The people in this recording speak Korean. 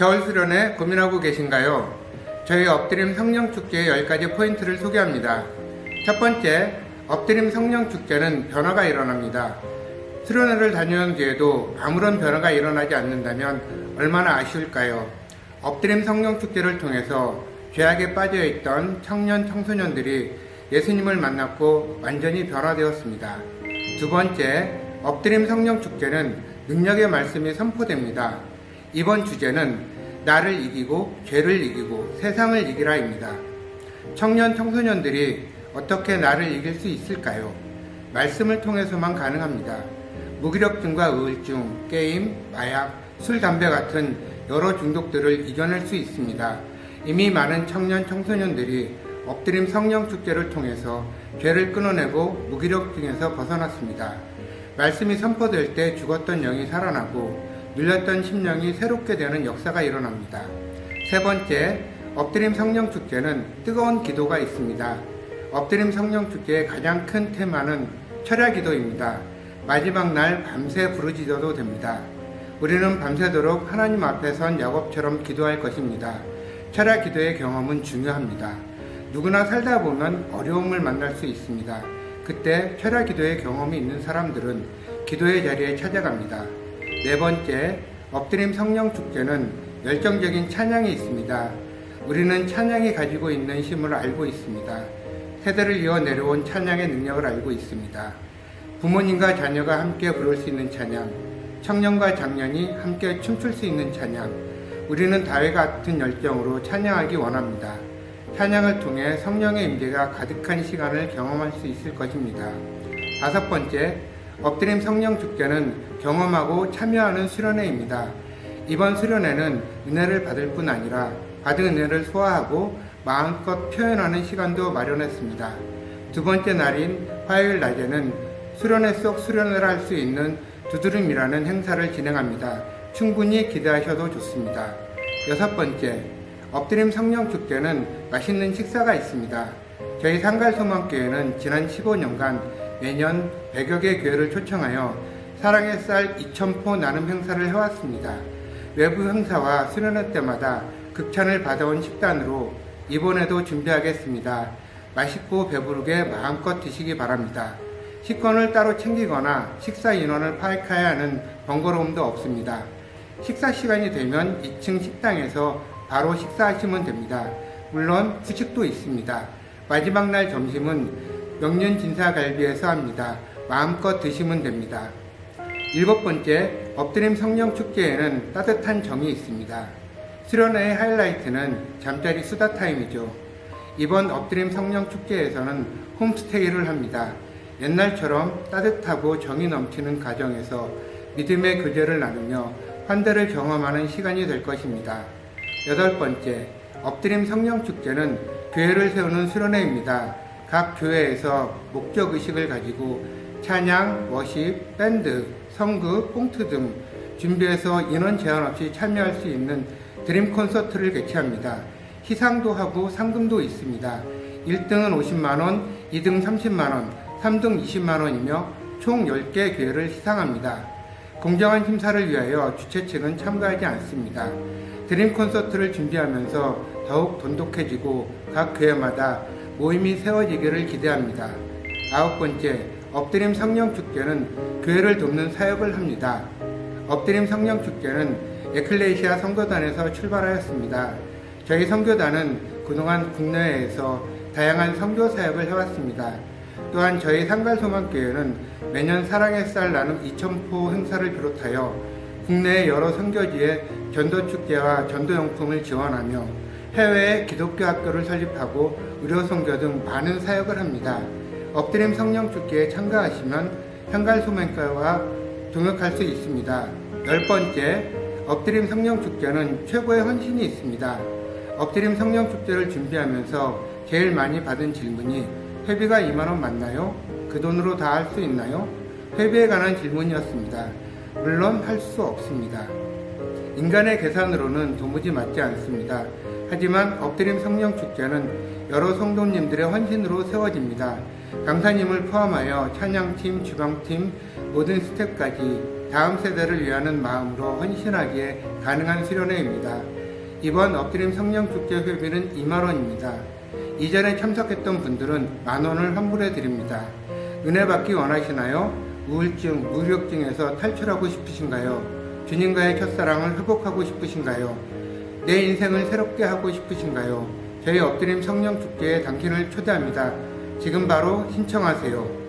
겨울 수련회 고민하고 계신가요? 저희 엎드림 성령 축제의 10가지 포인트를 소개합니다. 첫 번째, 엎드림 성령 축제는 변화가 일어납니다. 수련회를 다녀온 뒤에도 아무런 변화가 일어나지 않는다면 얼마나 아쉬울까요? 엎드림 성령 축제를 통해서 죄악에 빠져 있던 청년 청소년들이 예수님을 만났고 완전히 변화되었습니다. 두 번째, 엎드림 성령 축제는 능력의 말씀이 선포됩니다. 이번 주제는 나를 이기고 죄를 이기고 세상을 이기라입니다. 청년 청소년들이 어떻게 나를 이길 수 있을까요? 말씀을 통해서만 가능합니다. 무기력증과 우울증, 게임, 마약, 술, 담배 같은 여러 중독들을 이겨낼 수 있습니다. 이미 많은 청년 청소년들이 엎드림 성령 축제를 통해서 죄를 끊어내고 무기력증에서 벗어났습니다. 말씀이 선포될 때 죽었던 영이 살아나고 눌렸던 심령이 새롭게 되는 역사가 일어납니다. 세 번째, 엎드림 성령 축제는 뜨거운 기도가 있습니다. 엎드림 성령 축제의 가장 큰 테마는 철야 기도입니다. 마지막 날 밤새 부르짖어도 됩니다. 우리는 밤새도록 하나님 앞에 선 야곱처럼 기도할 것입니다. 철야 기도의 경험은 중요합니다. 누구나 살다 보면 어려움을 만날 수 있습니다. 그때 철야 기도의 경험이 있는 사람들은 기도의 자리에 찾아갑니다. 네 번째, 엎드림 성령 축제는 열정적인 찬양이 있습니다. 우리는 찬양이 가지고 있는 힘을 알고 있습니다. 세대를 이어 내려온 찬양의 능력을 알고 있습니다. 부모님과 자녀가 함께 부를 수 있는 찬양, 청년과 장년이 함께 춤출 수 있는 찬양, 우리는 다윗 같은 열정으로 찬양하기 원합니다. 찬양을 통해 성령의 임재가 가득한 시간을 경험할 수 있을 것입니다. 다섯 번째, 엎드림 성령 축제는 경험하고 참여하는 수련회입니다. 이번 수련회는 은혜를 받을 뿐 아니라 받은 은혜를 소화하고 마음껏 표현하는 시간도 마련했습니다. 두 번째 날인 화요일 낮에는 수련회 속 수련회를 할수 있는 두드림이라는 행사를 진행합니다. 충분히 기대하셔도 좋습니다. 여섯 번째, 엎드림 성령 축제는 맛있는 식사가 있습니다. 저희 상갈소망교회는 지난 15년간 매년 100여 개 교회를 초청하여 사랑의 쌀 2,000포 나눔 행사를 해왔습니다. 외부 행사와 수련회 때마다 극찬을 받아온 식단으로 이번에도 준비하겠습니다. 맛있고 배부르게 마음껏 드시기 바랍니다. 식권을 따로 챙기거나 식사 인원을 파악해야 하는 번거로움도 없습니다. 식사 시간이 되면 2층 식당에서 바로 식사하시면 됩니다. 물론 후식도 있습니다. 마지막 날 점심은 명륜 진사갈비에서 합니다. 마음껏 드시면 됩니다. 일곱 번째, 엎드림 성령 축제에는 따뜻한 정이 있습니다. 수련회의 하이라이트는 잠자리 수다 타임이죠. 이번 엎드림 성령 축제에서는 홈스테이를 합니다. 옛날처럼 따뜻하고 정이 넘치는 가정에서 믿음의 교제를 나누며 환대를 경험하는 시간이 될 것입니다. 여덟 번째, 엎드림 성령 축제는 교회를 세우는 수련회입니다. 각 교회에서 목적 의식을 가지고 찬양, 워십, 밴드, 성극, 꽁트 등 준비해서 인원 제한 없이 참여할 수 있는 드림 콘서트를 개최합니다. 희상도 하고 상금도 있습니다. 1등은 50만원, 2등 30만원, 3등 20만원이며 총 10개 교회를 희상합니다. 공정한 심사를 위하여 주최 측은 참가하지 않습니다. 드림 콘서트를 준비하면서 더욱 돈독해지고 각 교회마다 모임이 세워지기를 기대합니다. 아홉 번째, 엎드림 성령 축제는 교회를 돕는 사역을 합니다. 엎드림 성령 축제는 에클레시아 선교단에서 출발하였습니다. 저희 선교단은 그동안 국내외에서 다양한 선교 사역을 해왔습니다. 또한 저희 상갈소망교회는 매년 사랑의 쌀 나눔 2,000포 행사를 비롯하여 국내 여러 선교지에 전도 축제와 전도 용품을 지원하며 해외에 기독교 학교를 설립하고 의료 선교 등 많은 사역을 합니다. 엎드림 성령 축제에 참가하시면 상갈소망교회와 동역할 수 있습니다. 열 번째, 엎드림 성령 축제는 최고의 헌신이 있습니다. 엎드림 성령 축제를 준비하면서 제일 많이 받은 질문이 회비가 2만 원 맞나요? 그 돈으로 다 할 수 있나요? 회비에 관한 질문이었습니다. 물론 할 수 없습니다. 인간의 계산으로는 도무지 맞지 않습니다. 하지만 엎드림 성령 축제는 여러 성도님들의 헌신으로 세워집니다. 강사님을 포함하여 찬양팀, 주방팀, 모든 스태프까지 다음 세대를 위하는 마음으로 헌신하기에 가능한 수련회입니다. 이번 엎드림 성령 축제 회비는 2만 원입니다. 이전에 참석했던 분들은 만 원을 환불해 드립니다. 은혜 받기 원하시나요? 우울증, 무력증에서 탈출하고 싶으신가요? 주님과의 첫사랑을 회복하고 싶으신가요? 내 인생을 새롭게 하고 싶으신가요? 저희 엎드림 성령 축제에 당신을 초대합니다. 지금 바로 신청하세요.